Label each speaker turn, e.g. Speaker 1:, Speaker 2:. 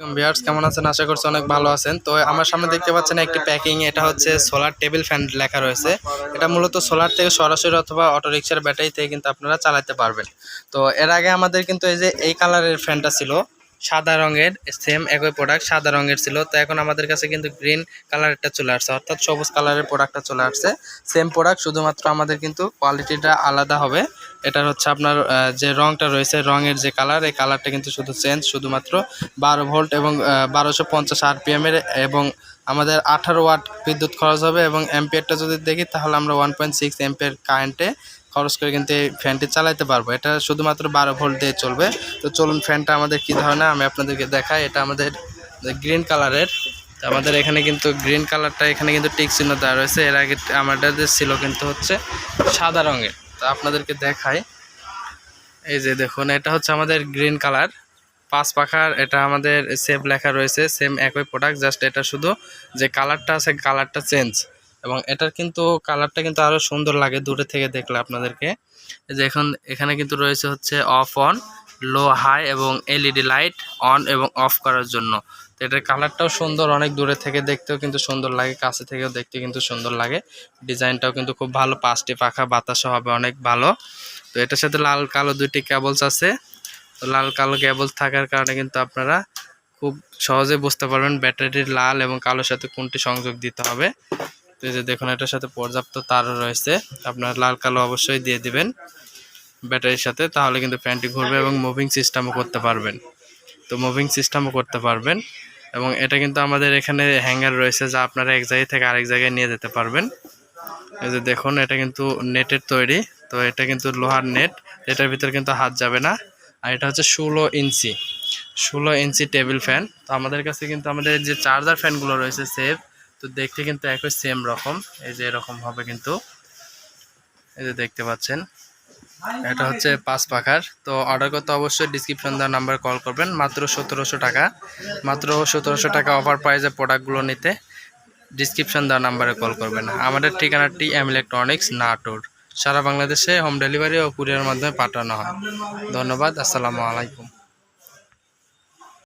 Speaker 1: Viewers কেমন আছেন? আশা করছি অনেক ভালো আছেন। তো আমার সামনে দেখতে পাচ্ছেন একটি প্যাকিং এটা হচ্ছে সোলার টেবিল ফ্যান লেখা রয়েছে। এটা মূলত সোলার থেকে সরাসরি অথবা অটো রিক্সার ব্যাটারি থেকে কিন্তু আপনারা চালাতে পারবেন। তো এর আগে আমাদের কিন্তু এই যে এই কালারের ফ্যানটা ছিল, সাদা রঙের সেম একই প্রোডাক্ট সাদা রঙের ছিল। তো এখন আমাদের কাছে কিন্তু গ্রিন কালারটা চলে আসছে, অর্থাৎ সবুজ কালারের প্রোডাক্টটা চলে আসছে। সেম প্রোডাক্ট শুধুমাত্র আমাদের কিন্তু কোয়ালিটিটা আলাদা হবে। এটার হচ্ছে আপনার যে রংটা রয়েছে, রঙের যে কালার এই কালারটা কিন্তু শুধু চেঞ্জ শুধুমাত্র বারো ভোল্ট এবং বারোশো পঞ্চাশ আরপিএমের এবং আমাদের আঠারো ওয়াট বিদ্যুৎ খরচ হবে এবং অ্যাম্পিয়ারটা যদি দেখি, তাহলে আমরা ওয়ান পয়েন্ট সিক্স অ্যাম্পিয়ার কারেন্টে খরচ করে কিন্তু এই ফ্যানটি চালাতে পারব। এটা শুধুমাত্র বারো ভোল্ট দিয়ে চলবে। তো চলুন ফ্যানটা আমাদের কী ধরনের আমি আপনাদেরকে দেখাই। এটা আমাদের গ্রিন কালারের আমাদের এখানে কিন্তু গ্রিন কালারটা এখানে কিন্তু টিক চিহ্ন দেওয়া রয়েছে। এর আগে আমাদের ছিল কিন্তু হচ্ছে সাদা রঙের। তো আপনাদেরকে দেখাই। এই যে দেখুন, এটা হচ্ছে আমাদের গ্রিন কালার। পাঁচ পাখার এটা আমাদের সেম লেখা রয়েছে সেম একই প্রোডাক্ট জাস্ট এটা শুধু যে কালারটা আছে, কালারটা চেঞ্জ এবং এটার কিন্তু কালারটা কিন্তু আরও সুন্দর লাগে দূরে থেকে দেখলে আপনাদেরকে। যে এখন এখানে কিন্তু রয়েছে হচ্ছে অফ অন লো, হাই এবং এলইডি লাইট অন এবং অফ করার জন্য। তো এটার কালারটাও সুন্দর, অনেক দূরে থেকে দেখতেও কিন্তু সুন্দর লাগে, কাছে থেকেও দেখতে কিন্তু সুন্দর লাগে। ডিজাইনটাও কিন্তু খুব ভালো, পাঁচটি পাখা, বাতাসও হবে অনেক ভালো। তো এটার সাথে লাল কালো দুইটি কেবলস আছে। তো লাল কালো কেবলস থাকার কারণে কিন্তু আপনারা খুব সহজে বুঝতে পারবেন ব্যাটারির লাল এবং কালোর সাথে কোনটি সংযোগ দিতে হবে। তো যে দেখুন, এটার সাথে পর্যাপ্ত তারও রয়েছে। আপনার লাল কালো অবশ্যই দিয়ে দিবেন। ব্যাটারির সাথে, তাহলে কিন্তু ফ্যানটি ঘুরবে এবং মুভিং সিস্টেমও করতে পারবেন। তো মুভিং সিস্টেমও করতে পারবেন এবং এটা কিন্তু আমাদের এখানে হ্যাঙ্গার রয়েছে যা আপনারা এক জায়গায় থেকে আরেক জায়গায় নিয়ে যেতে পারবেন। এই যে দেখুন, এটা কিন্তু নেটের তৈরি। তো এটা কিন্তু লোহার নেট, এটার ভিতরে কিন্তু হাত যাবে না। আর এটা হচ্ছে ষোলো ইঞ্চি। ষোলো ইঞ্চি টেবিল ফ্যান। তো আমাদের কাছে কিন্তু আমাদের যে চার্জার ফ্যানগুলো রয়েছে সেভ তো দেখতে কিন্তু একই সেম রকম। এই যে এরকম হবে কিন্তু। এই যে দেখতে পাচ্ছেন। এটা হচ্ছে পাঁচ পাখার। তো অর্ডার করতে অবশ্যই ডিসক্রিপশন দেওয়ার নাম্বার কল করবেন। মাত্র সতেরোশো টাকা। মাত্র সতেরোশো টাকা অফার প্রাইজে প্রোডাক্টগুলো নিতে ডিসক্রিপশন দেওয়ার নাম্বারে কল করবেন। আমাদের ঠিকানাটি এম ইলেকট্রনিক্স নাটোর। সারা বাংলাদেশে হোম ডেলিভারি ও কুরিয়ার মাধ্যমে পাঠানো হয়। ধন্যবাদ। আসসালামু আলাইকুম।